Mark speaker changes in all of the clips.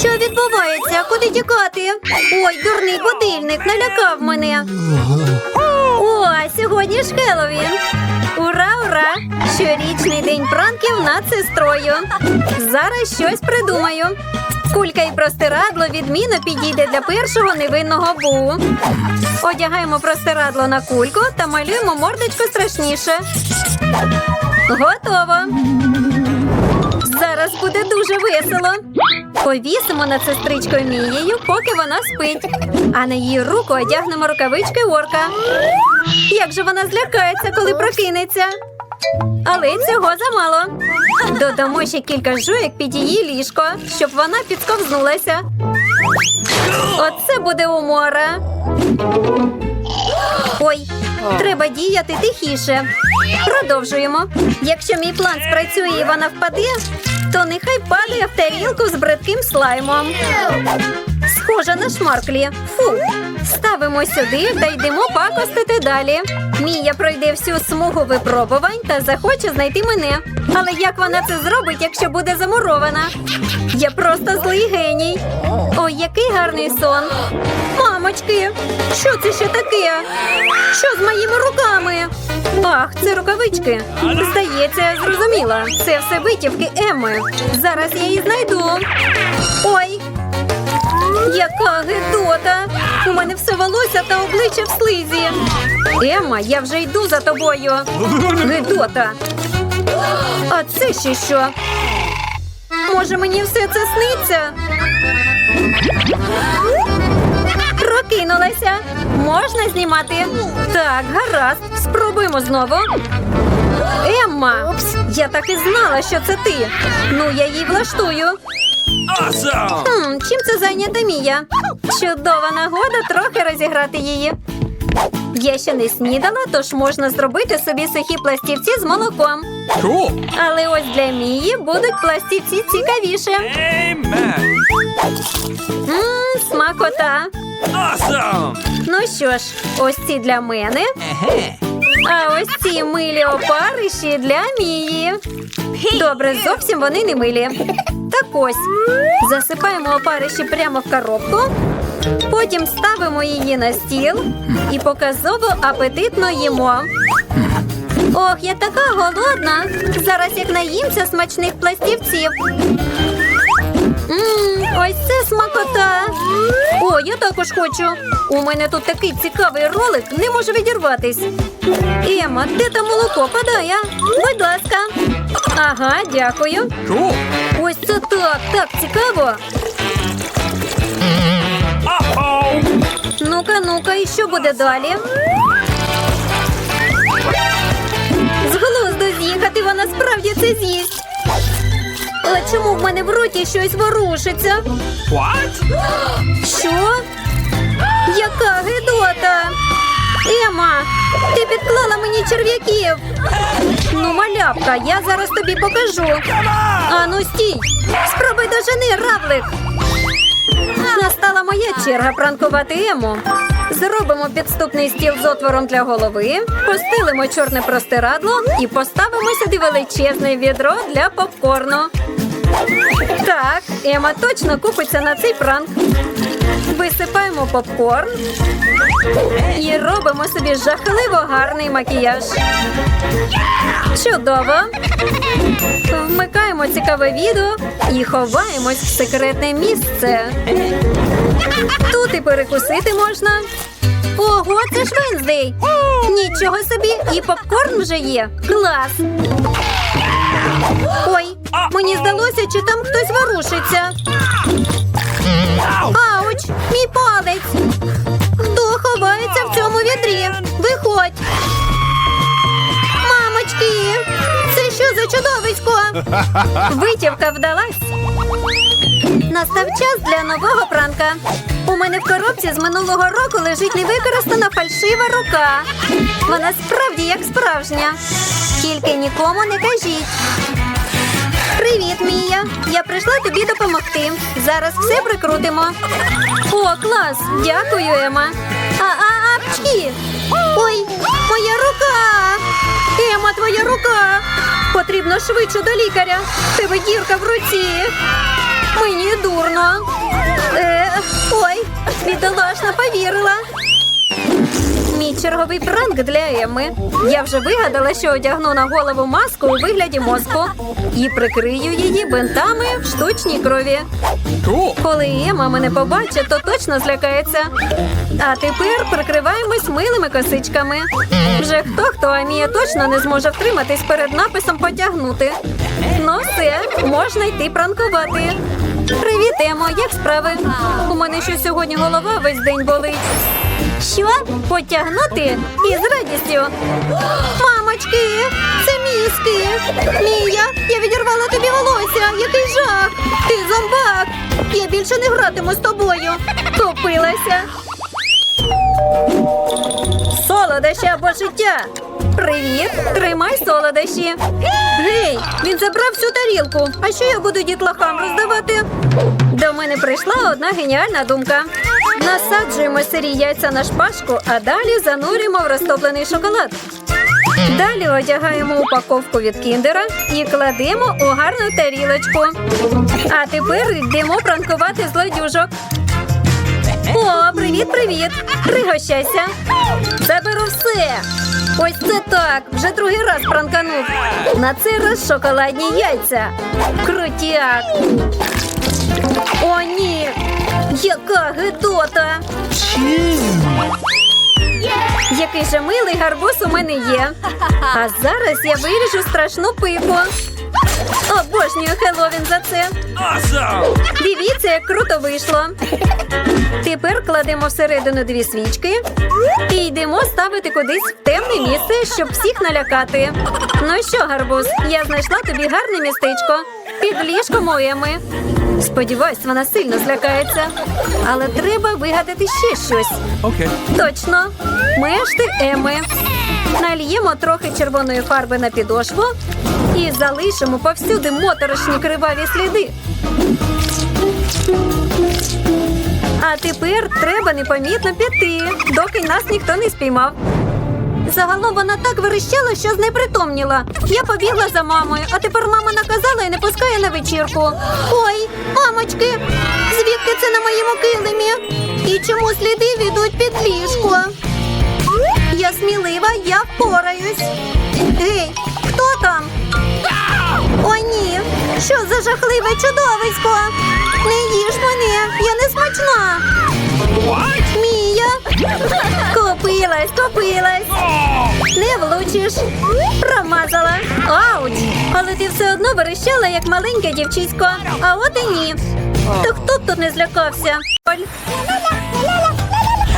Speaker 1: Що відбувається? Куди тікати? Ой, дурний будильник налякав мене. О, сьогодні ж Хеллоуін. Ура, ура! Щорічний день пранків над сестрою. Зараз щось придумаю. Кулька і простирадло відмінно підійде для першого невинного бу. Одягаємо простирадло на кульку та малюємо мордочку страшніше. Готово. Зараз буде дуже весело. Повісимо над сестричкою Мією, поки вона спить. А на її руку одягнемо рукавички орка. Як же вона злякається, коли прокинеться? Але цього замало. Додамо ще кілька жуєк під її ліжко, щоб вона підсковзнулася. Оце буде умора. Ой, треба діяти тихіше. Продовжуємо. Якщо мій план спрацює і вона впаде, то нехай падає в тарілку з бридким слаймом. Схожа на шмарклі. Фу. Ставимо сюди та йдемо пакостити далі. Мія пройде всю смугу випробувань та захоче знайти мене. Але як вона це зробить, якщо буде замурована? Я просто злий геній. Ой, який гарний сон. Мамочки, що це ще таке? Що з моїми руками? Ах, це рукавички. Здається, я зрозуміла. Це все витівки Емми. Зараз я її знайду. Ой, яка гидота! У мене все волосся та обличчя в слизі. Емма, я вже йду за тобою. Гидота. А це ще що? Може, мені все це сниться? Прокинулася. Можна знімати? Так, гаразд. Спробуємо знову. Емма! Я так і знала, що це ти. Ну, я їй влаштую.
Speaker 2: Awesome!
Speaker 1: Хм, чим це зайнята Мія? Чудова нагода трохи розіграти її. Я ще не снідала, тож можна зробити собі сухі пластівці з молоком.
Speaker 2: Cool!
Speaker 1: Але ось для Мії будуть пластівці цікавіше.
Speaker 2: Amen!
Speaker 1: Мм, смакота.
Speaker 2: Awesome!
Speaker 1: Ну що ж, ось ці для мене. А ось ці милі опариші для Мії. Добре, зовсім вони не милі. Так ось. Засипаємо опариші прямо в коробку. Потім ставимо її на стіл і показово апетитно їмо. Ох, я така голодна. Зараз як наїмся смачних пластівців. Мм, ось це смакота. О, я також хочу. У мене тут такий цікавий ролик, не можу відірватись. Ема, де там молоко падає? Будь ласка. Ага, дякую. Ось це так, так цікаво. Ну-ка, ну-ка, і що буде далі? З'їсть. А чому в мене в роті щось ворушиться?
Speaker 2: What?
Speaker 1: Що? Яка гидота? Ема, ти підклала мені черв'яків. Ну, малявка, я зараз тобі покажу. Ану, стій! Спробуй дожени, равлик. Настала моя черга пранкувати Ему. Зробимо підступний стіл з отвором для голови, постелимо чорне простирадло і поставимо сюди величезне відро для попкорну. Так, Ема точно купиться на цей пранк. Висипаємо попкорн і робимо собі жахливо гарний макіяж. Чудово! Вмикаємо цікаве відео і ховаємось в секретне місце. Тут і перекусити можна. Ого, це ж Венздей! Нічого собі, і попкорн вже є. Клас! Ой, мені здалося, чи там хтось ворушиться. Витівка вдалась. Настав час для нового пранка. У мене в коробці з минулого року лежить невикористана фальшива рука. Вона справді як справжня. Тільки нікому не кажіть. Привіт, Мія. Я прийшла тобі допомогти. Зараз все прикрутимо. О, клас! Дякую, Ема. А, а, апчки! Ой, моя рука! Ема, твоя рука! Потрібно швидше до лікаря. Тебе дірка в руці. Мені дурно. Е, ой, бідолашна повірила. Мій черговий пранк для Еми. Я вже вигадала, що одягну на голову маску у вигляді мозку і прикрию її бинтами в штучній крові. Коли Ема мене побачить, то точно злякається. А тепер прикриваємось милими косичками. Вже хто хто, а Мія точно не зможе втриматись перед написом потягнути. Ну все, можна йти пранкувати. Привіт, Емо, як справи? У мене що сьогодні голова весь день болить. Що? Потягнути? Із радістю. Мамочки, це мізки. Мія, я відірвала тобі волосся. Який жах. Ти зомбак. Я більше не гратиму з тобою. Купилася. Солодощі або життя. Привіт, тримай солодощі. Гей, він забрав всю тарілку. А що я буду дітлахам роздавати? До мене прийшла одна геніальна думка. Насаджуємо сирі яйця на шпажку, а далі занурюємо в розтоплений шоколад. Далі одягаємо упаковку від кіндера і кладемо у гарну тарілочку. А тепер йдемо пранкувати злодюжок. О, привіт, привіт! Пригощайся. Заберу все. Ось це так. Вже другий раз пранканув. На цей раз шоколадні яйця. Крутяк. О, ні. Яка гидота. Який же милий гарбуз у мене є. А зараз я виріжу страшну пику. Обожнюю Хеллоуін за це.
Speaker 2: Awesome.
Speaker 1: Дивіться, як круто вийшло. Тепер кладемо всередину дві свічки і йдемо ставити кудись в темне місце, щоб всіх налякати. Ну що, гарбуз, я знайшла тобі гарне містечко під ліжком у Еми. Сподіваюсь, вона сильно злякається. Але треба вигадати ще щось.
Speaker 2: Okay.
Speaker 1: Точно, мешти Еми. Нальємо трохи червоної фарби на підошву і залишимо повсюди моторошні криваві сліди. А тепер треба непомітно піти, доки нас ніхто не спіймав. Загалом вона так верещала, що знепритомніла. Я побігла за мамою, а тепер мама наказала і не пускає на вечірку. Ой, мамочки, звідки це на моєму килимі? І чому сліди ведуть під ліжко? Я смілива, я впораюсь. Гей, хто там? О, ні! Що за жахливе чудовисько? Не їж мене, я не смачна.
Speaker 2: What?
Speaker 1: Купилась, купилась. Не влучиш. Промазала. Ауч! Але ти все одно верещала, як маленьке дівчисько. А от і ні. То хто тут не злякався?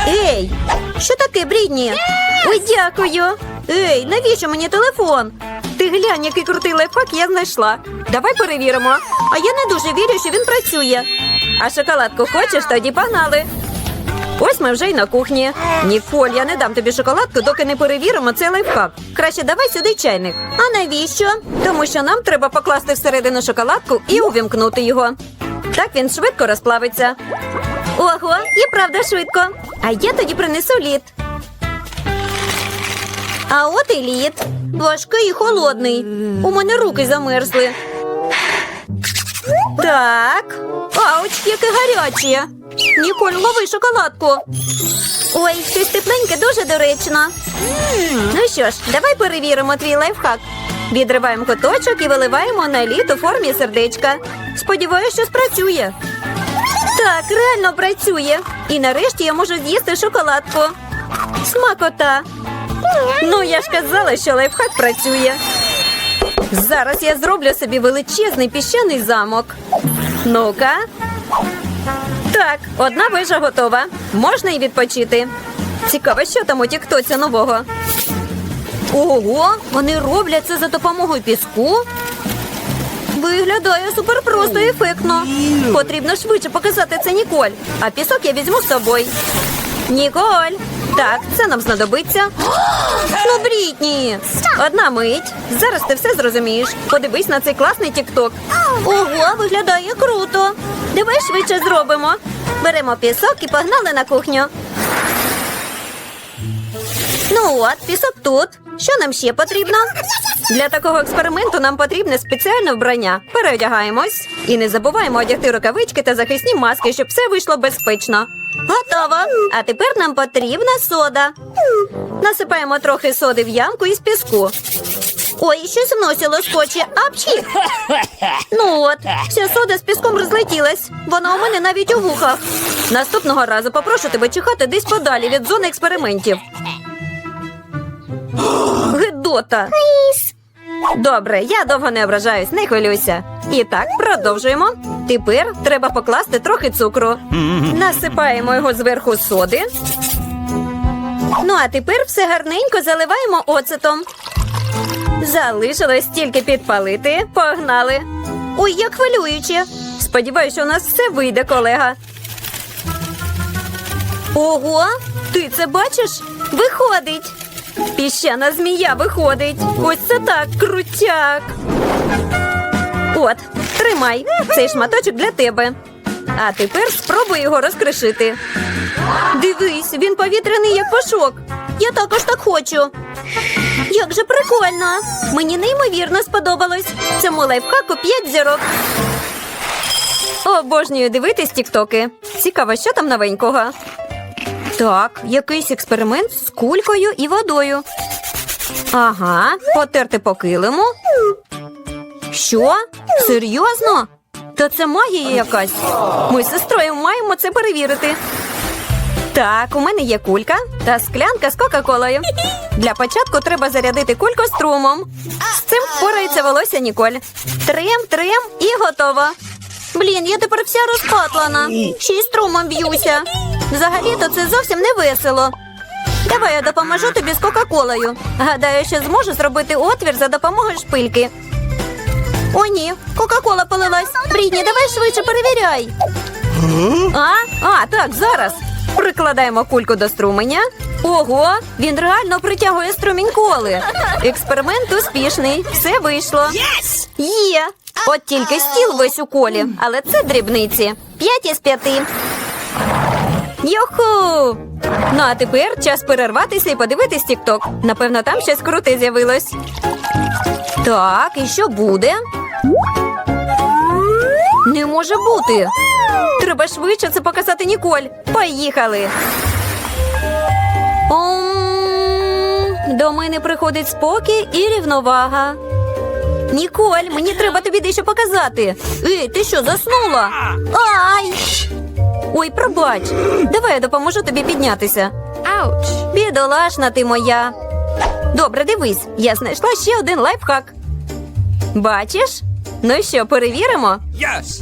Speaker 1: Ей, що таке, Брідні? Ой, дякую. Ей, навіщо мені телефон? Ти глянь, який крутий лайфхак я знайшла. Давай перевіримо. А я не дуже вірю, що він працює. А шоколадку хочеш, тоді погнали. Ось ми вже й на кухні. Ніколь, я не дам тобі шоколадку, доки не перевіримо цей лайфхак. Краще давай сюди чайник. А навіщо? Тому що нам треба покласти всередину шоколадку і увімкнути його. Так він швидко розплавиться. Ого, і правда швидко. А я тоді принесу лід. А от і лід. Важкий і холодний. У мене руки замерзли. Так. Ауч, яке гаряче. Ніколь, лови шоколадку. Ой, щось тепленьке дуже доречно. Ну що ж, давай перевіримо твій лайфхак. Відриваємо куточок і виливаємо на лід у формі сердечка. Сподіваюся, що спрацює. Так, реально працює. І нарешті я можу з'їсти шоколадку. Смакота. Ну, я ж казала, що лайфхак працює. Зараз я зроблю собі величезний піщаний замок. Ну-ка. Так, одна вежа готова. Можна і відпочити. Цікаво, що там у тіктоці нового. Ого, вони роблять це за допомогою піску. Виглядає супер просто і ефектно. Потрібно швидше показати це Ніколь. А пісок я візьму з собою. Ніколь. Так, це нам знадобиться. Ну, Брітні! Одна мить. Зараз ти все зрозумієш. Подивись на цей класний тікток. Ого, виглядає круто. Давай швидше зробимо. Беремо пісок і погнали на кухню. Ну от, пісок тут. Що нам ще потрібно? Для такого експерименту нам потрібне спеціальне вбрання. Переодягаємось. І не забуваємо одягти рукавички та захисні маски, щоб все вийшло безпечно. Готово. А тепер нам потрібна сода. Насипаємо трохи соди в ямку із піску. Ой, щось в носі лоскоче. Апчі! Ну от, вся сода з піском розлетілась. Вона у мене навіть у вухах. Наступного разу попрошу тебе чихати десь подалі від зони експериментів. Гидота. Добре, я довго не ображаюсь, не хвилюйся. І так, продовжуємо. Тепер треба покласти трохи цукру. Насипаємо його зверху соди. Ну а тепер все гарненько заливаємо оцетом. Залишилось тільки підпалити. Погнали. Ой, як хвилююче. Сподіваюся, у нас все вийде, колега. Ого, ти це бачиш? Виходить. Піщана змія виходить. Ось це так, крутяк. От, тримай. Цей шматочок для тебе. А тепер спробуй його розкришити. Дивись, він повітряний, як пашок. Я також так хочу. Як же прикольно! Мені неймовірно сподобалось. Цьому лайфхаку 5 зірок. Обожнюю дивитись тіктоки. Цікаво, що там новенького. Так, якийсь експеримент з кулькою і водою. Ага, потерти по килиму. Що? Серйозно? Та це магія якась. Ми з сестрою маємо це перевірити. Так, у мене є кулька та склянка з Кока-Колою. Для початку треба зарядити кульку струмом. З цим впорається волосся Ніколь. Трем, трем і готово. Блін, я тепер вся розпатлана. Ще й струмом б'юся. Взагалі-то це зовсім не весело. Давай я допоможу тобі з Кока-Колою. Гадаю, що зможу зробити отвір за допомогою шпильки. О, ні, Кока-Кола полилась. Брідні, давай швидше перевіряй. А? А, так, зараз. Прикладаємо кульку до струменя. Ого, він реально притягує струмінь коли. Експеримент успішний. Все вийшло. Є. От тільки стіл весь у колі, але це дрібниці. П'ять із п'яти. Йоху! Ну а тепер час перерватися і подивитись тік-ток. Напевно, там щось круте з'явилось. Так, і що буде? Не може бути. Треба швидше це показати Ніколь. Поїхали. До мене приходить спокій і рівновага. Ніколь, мені треба тобі дещо показати. Ей, ти що, заснула? Ай! Ой, пробач. Давай я допоможу тобі піднятися.
Speaker 3: Ауч.
Speaker 1: Бідолашна ти моя. Добре, дивись, я знайшла ще один лайфхак. Бачиш? Ну що, перевіримо?
Speaker 2: Yes.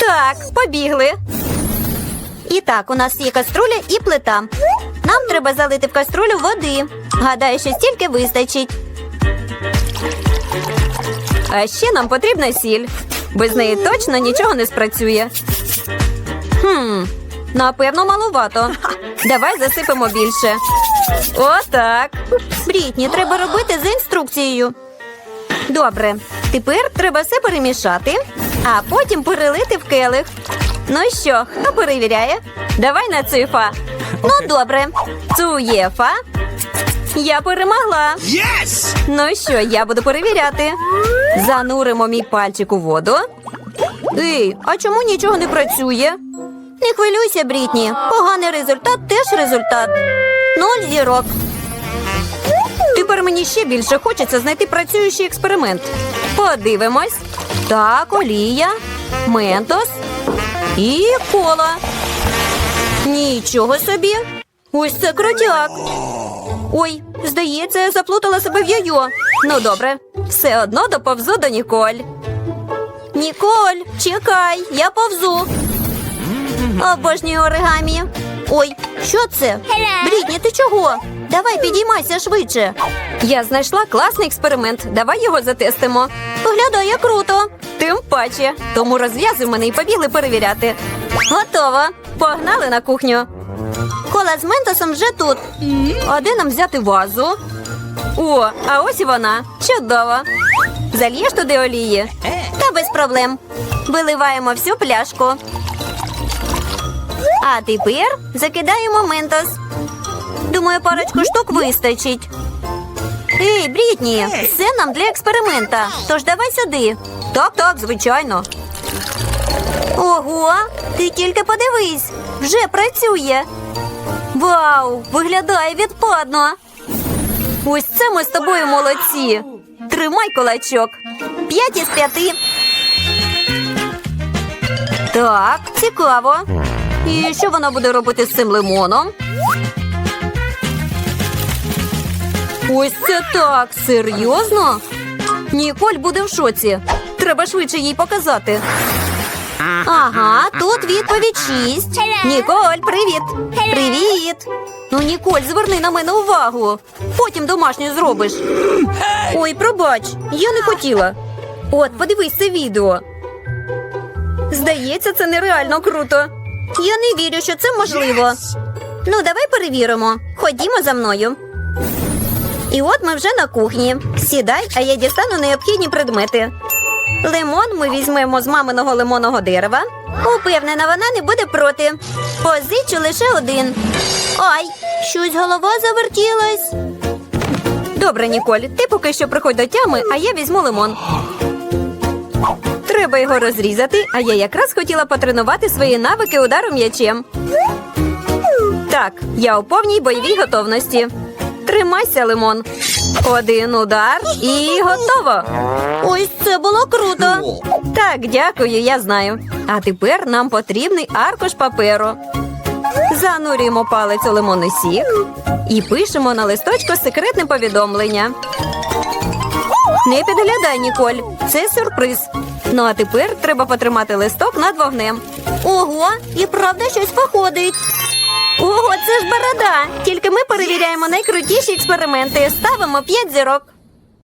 Speaker 1: Так, побігли. І так, у нас є каструля і плита. Нам треба залити в каструлю води. Гадаю, що стільки вистачить. А ще нам потрібна сіль. Без неї точно нічого не спрацює. Хм, напевно, малувато. Давай засипемо більше. Отак. Брітні, треба робити за інструкцією. Добре, тепер треба все перемішати, а потім перелити в келих. Ну що, хто перевіряє? Давай на цифа. Ну, добре. Цуєфа. Я перемогла.
Speaker 2: Yes.
Speaker 1: Ну що, я буду перевіряти. Зануримо мій пальчик у воду. Ей, а чому нічого не працює? Не хвилюйся, Брітні. Поганий результат теж результат. Нуль зірок. Тепер мені ще більше хочеться знайти працюючий експеримент. Подивимось. Так, олія, ментос і кола. Нічого собі. Ось це кротяк. Ой, здається, я заплутала себе в яйо. Ну добре, все одно доповзу до Ніколь. Ніколь, чекай, я повзу. Обожнюю оригамі. Ой, що це? Брідні, ти чого? Давай підіймайся швидше. Я знайшла класний експеримент. Давай його затестимо. Виглядає круто. Тим паче. Тому розв'язуй мене і побігли перевіряти. Готово. Погнали на кухню. Кола з ментосом вже тут. А де нам взяти вазу? О, а ось і вона. Чудово. Зальєш туди олії? Та без проблем. Виливаємо всю пляшку. А тепер закидаємо ментос. Думаю, парочку штук вистачить. Ей, Брітні, це нам для експеримента. Тож давай сюди. Так, так, звичайно. Ого, ти тільки подивись, вже працює. Вау, виглядає відпадно. Ось це ми з тобою молодці. Тримай кулачок. П'ять із п'яти. Так, цікаво. І що вона буде робити з цим лимоном? Ось це так, серйозно? Ніколь буде в шоці. Треба швидше їй показати. Ага, тут відповідь шість. Ніколь, привіт. Привіт. Ну, Ніколь, зверни на мене увагу. Потім домашню зробиш. Ой, пробач, я не хотіла. От, подивись це відео. Здається, це нереально круто. Я не вірю, що це можливо. Ну, давай перевіримо. Ходімо за мною. І от ми вже на кухні. Сідай, а я дістану необхідні предмети. Лимон ми візьмемо з маминого лимонного дерева. Упевнена, вона не буде проти. Позичу лише один. Ай, щось голова завертілась. Добре, Ніколь, ти поки що приходь до тями, а я візьму лимон. Треба його розрізати, а я якраз хотіла потренувати свої навики удару м'ячем. Так, я у повній бойовій готовності. Тримайся, лимон. Один удар і готово. Ось це було круто. Так, дякую, я знаю. А тепер нам потрібний аркуш паперу. Занурюємо палець у лимонний сік і пишемо на листочку секретне повідомлення. Не підглядай, Ніколь. Це сюрприз. Ну а тепер треба потримати листок над вогнем. Ого, і правда щось походить. Ого, це ж борода. Тільки ми перевіряємо найкрутіші експерименти. Ставимо 5 зірок.